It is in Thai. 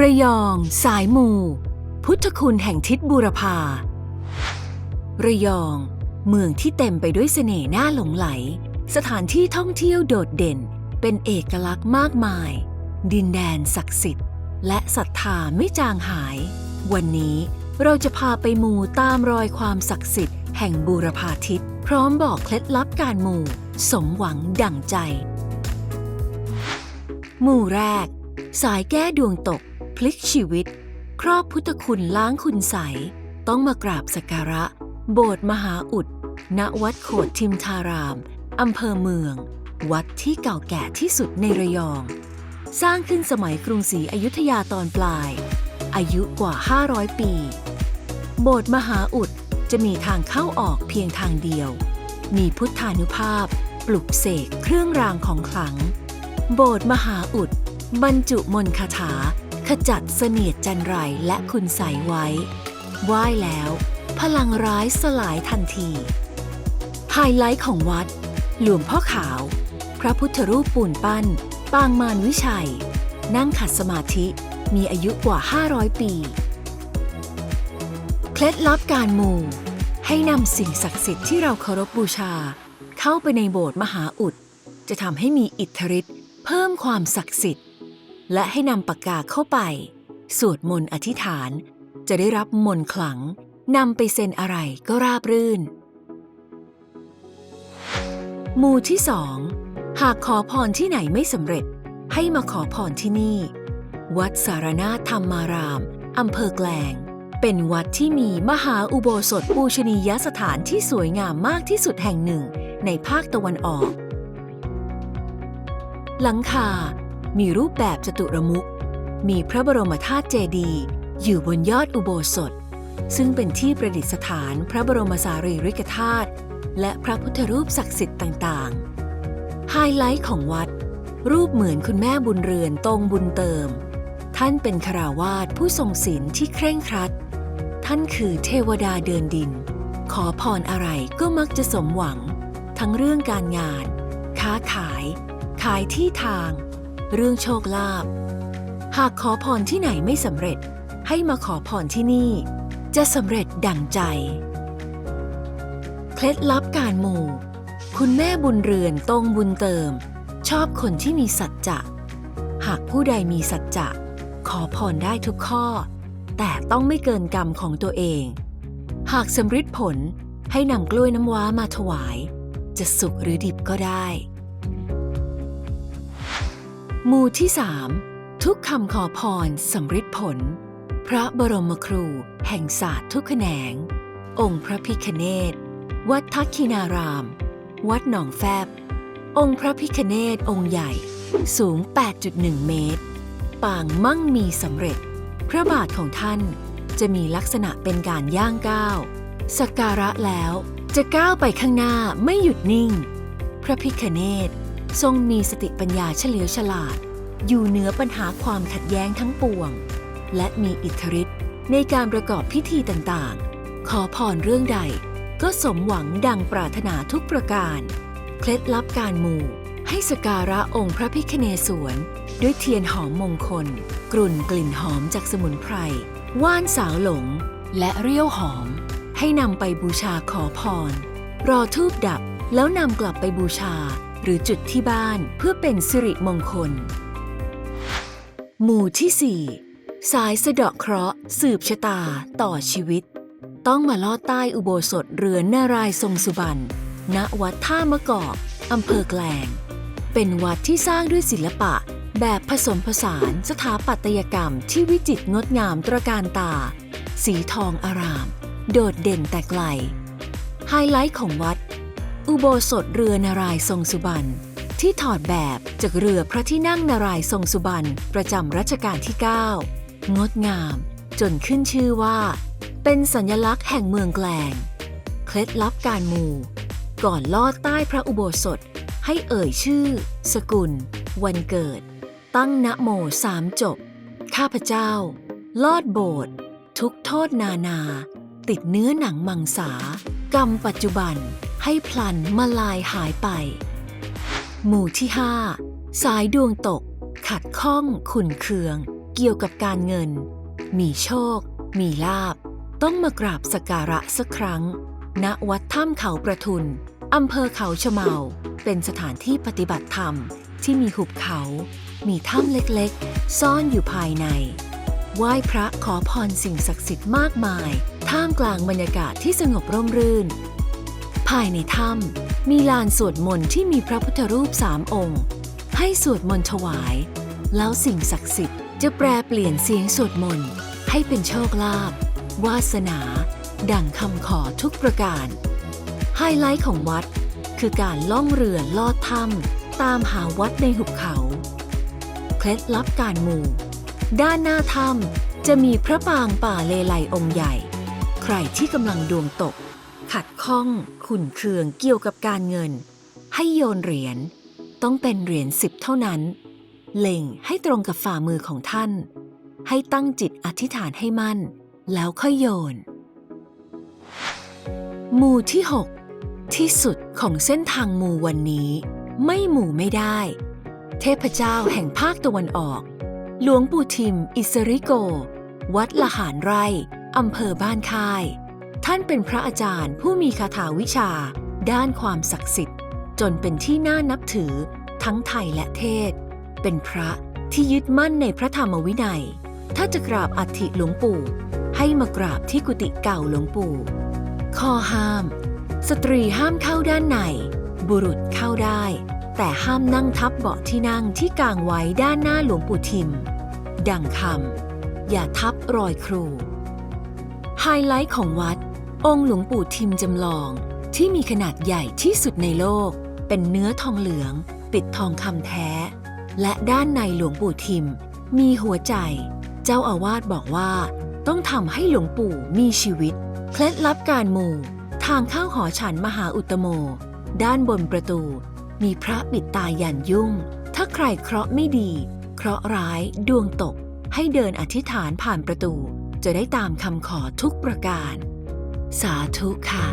ระยอง สายมู พุทธคุณแห่งทิศบูรพา ระยอง เมืองที่เต็มไปด้วยเสน่ห์น่าหลงไหล สถานที่ท่องเที่ยวโดดเด่น เป็นเอกลักษณ์มากมาย ดินแดนศักดิ์สิทธิ์ และศรัทธาไม่จางหาย วันนี้เราจะพาไปมูตามรอยความศักดิ์สิทธิ์แห่งบูรพาทิศพร้อมบอกเคล็ดลับการมูสมหวังดั่งใจหมู่แรก สายแก้ดวงตก พลิกชีวิต ครอบพุทธคุณล้างคุณใส ต้องมากราบสักการะ โบสถ์มหาอุด ณ วัดโขดทิมทาราม อำเภอเมือง วัดที่เก่าแก่ที่สุดในระยอง สร้างขึ้นสมัยกรุงศรีอยุธยาตอนปลาย อายุกว่า 500 ปี โบสถ์มหาอุดจะมีทางเข้าออกเพียงทางเดียว มีพุทธานุภาพ ปลุกเสกเครื่องรางของขลัง โบสถ์มหาอุด บรรจุมนต์คาถา จัดเสนียดจันไรและคุณใสไว้ ไหว้แล้ว พลังร้ายสลายทันที ไฮไลท์ของวัด หลวงพ่อขาว พระพุทธรูปปูนปั้น ปางมารวิชัย นั่งขัดสมาธิมีอายุกว่า 500 ปี เคล็ดลับการมูให้นำสิ่งศักดิ์สิทธิ์ที่เราเคารพบูชา เข้าไปในโบสถ์มหาอุด จะทำให้มีอิทธิฤทธิ์เพิ่มความศักดิ์สิทธิ์ และให้นำปากกาเข้าไป สวดมนต์อธิษฐาน จะได้รับมนต์ขลังนำไปเซ็นอะไรก็ราบรื่นหมู่ที่สองหากขอพรที่ไหนไม่สำเร็จ ให้มาขอพรที่นี่ วัดสารนาธรรมารามอำเภอแกลง เป็นวัดที่มีมหาอุโบสถปูชนียสถานที่สวยงามมากที่สุดแห่งหนึ่งในภาคตะวันออก หลังคา มีรูปแบบจตุรมุข มีพระบรมธาตุเจดีย์อยู่บนยอดอุโบสถ ซึ่งเป็นที่ประดิษฐานพระบรมสารีริกธาตุและพระพุทธรูปศักดิ์สิทธิ์ต่างๆ ไฮไลท์ของวัด รูปเหมือนคุณแม่บุญเรือนตรงบุญเติม ท่านเป็นคราวาสผู้ทรงศีลที่เคร่งครัด ท่านคือเทวดาเดินดิน ขอพรอะไรก็มักจะสมหวัง ทั้งเรื่องการงาน ค้าขาย ขายที่ทาง เรื่องโชคลาภหากขอพรที่ไหนไม่สำเร็จ ให้มาขอพรที่นี่ จะสำเร็จดั่งใจ เคล็ดลับการมูคุณแม่บุญเรือนตรงบุญเติม ชอบคนที่มีสัจจะ หากผู้ใดมีสัจจะ ขอพรได้ทุกข้อ แต่ต้องไม่เกินกรรมของตัวเอง หากสำฤทธิ์ผลให้นำกล้วยน้ำว้ามาถวาย จะสุกหรือดิบก็ได้ มู่ที่สามทุกคำขอพรสำฤทธิ์ผล พระบรมครูแห่งศาสตร์ทุกแขนง องค์พระพิคเนศวัดทักคินาราม วัดหนองแฟบ องค์พระพิคเนศองค์ใหญ่ สูง 8.1 เมตร ปางมั่งมีสำเร็จ พระบาทของท่านจะมีลักษณะเป็นการย่างก้าวสักการะแล้วจะก้าวไปข้างหน้าไม่หยุดนิ่ง พระพิคเนศ ทรงมีสติปัญญาเฉลียวฉลาด อยู่เหนือปัญหาความขัดแย้งทั้งปวง และมีอิทธิฤทธิ์ในการประกอบพิธีต่างๆ ขอพรเรื่องใด ก็สมหวังดังปรารถนาทุกประการ เคล็ดลับการมูให้สการะองค์พระพิคเนศวรด้วยเทียนหอมมงคล กลุ่นกลิ่นหอมจากสมุนไพร ว่านสาวหลง และเรี่ยวหอม ให้นำไปบูชาขอพร รอทูบดับแล้วนำกลับไปบูชา หรือจุดที่บ้านเพื่อเป็นสิริมงคล หมู่ที่ 4 สายสะเดาะเคราะห์ สืบชะตา ต่อชีวิต ต้องมาลอดใต้อุโบสถเรือนนารายณ์ทรงสุบรรณณวัดท่ามะกอกอำเภอแกลง เป็นวัดที่สร้างด้วยศิลปะแบบผสมผสานสถาปัตยกรรมที่วิจิตรงดงามตระการตา สีทองอาราม โดดเด่นแต่ไกล ไฮไลท์ของวัด อุโบสถเรือนารายทรงสุบรรณที่ถอดแบบจากเรือพระที่นั่งนารายทรงสุบรรณประจำรัชกาลที่ 9 งดงาม จนขึ้นชื่อว่า เป็นสัญลักษณ์แห่งเมืองแกลง เคล็ดลับการมู ก่อนลอดใต้พระอุโบสถให้เอ่ยชื่อ สกุล วันเกิด ตั้งนะโมสามจบ ข้าพเจ้า ลอดโบสถ์ทุกโทษนานา ติดเนื้อหนังมังสากรรมปัจจุบัน ให้พลันมาลายหายไป หมู่ที่ 5 สายดวงตก ขัดข้องขุนเคือง เกี่ยวกับการเงิน มีโชค มีลาบ ต้องมากราบสการะสักครั้ง ณวัดถ้ำเขาประทุนอำเภอเขาชะเมา เป็นสถานที่ปฏิบัติธรรมที่มีหุบเขา มีถ้ำเล็กๆ ซ่อนอยู่ภายใน ไหว้พระขอพรสิ่งศักดิ์สิทธิ์มากมาย ท่ามกลางบรรยากาศที่สงบร่มรื่นายในถ้ำมีลานสวดมนต์ที่มีพระพุทธรูปสามองค์ ให้สวดมนต์ถวาย แล้วสิ่งศักดิ์สิทธิ์จะแปลเปลี่ยนเสียงสวดมนต์ให้เป็นโชคลาภวาสนา ดังคำขอทุกประการ ไฮไลท์ของวัดคือการล่องเรือลอดถ้ำตามหาวัดในหุบเขา เคล็ดลับการมู ด้านหน้าถ้ำจะมีพระปางป่าเลไลองค์ใหญ่ ใครที่กำลังดวงตก ขัดข้องขุนเคืองเกี่ยวกับการเงิน ให้โยนเหรียญต้องเป็นเหรียญสิบเท่านั้น เล็งให้ตรงกับฝ่ามือของท่าน ให้ตั้งจิตอธิษฐานให้มั่น แล้วค่อยโยน หมู่ที่ 6 ที่สุดของเส้นทางหมู่วันนี้ ไม่หมู่ไม่ได้ เทพเจ้าแห่งภาคตะวันออก หลวงปู่ทิม อิสริโก วัดละหารไร่อำเภอบ้านค่าย ท่านเป็นพระอาจารย์ผู้มีคาถาวิชา ด้านความศักดิ์สิทธิ์ จนเป็นที่น่านับถือทั้งไทยและเทศ เป็นพระที่ยึดมั่นในพระธรรมวินัย ถ้าจะกราบอัฐิหลวงปู่ ให้มากราบที่กุฏิเก่าหลวงปู่ ข้อห้าม สตรีห้ามเข้าด้านใน บุรุษเข้าได้ แต่ห้ามนั่งทับเบาะที่นั่งที่กางไว้ด้านหน้าหลวงปู่ทิม ดังคำอย่าทับรอยครู ไฮไลท์ของวัด องค์หลวงปู่ทิมจำลองที่มีขนาดใหญ่ที่สุดในโลก เป็นเนื้อทองเหลือง ปิดทองคำแท้ และด้านในหลวงปู่ทิม มีหัวใจ เจ้าอาวาสบอกว่า ต้องทำให้หลวงปู่มีชีวิต เคล็ดลับการมู ทางเข้าหอฉันมหาอุตโม ด้านบนประตู มีพระปิดตายันยุ่ง ถ้าใครเคราะห์ไม่ดี เคราะห์ร้ายดวงตก ให้เดินอธิษฐานผ่านประตู จะได้ตามคำขอทุกประการ สาธุค่ะ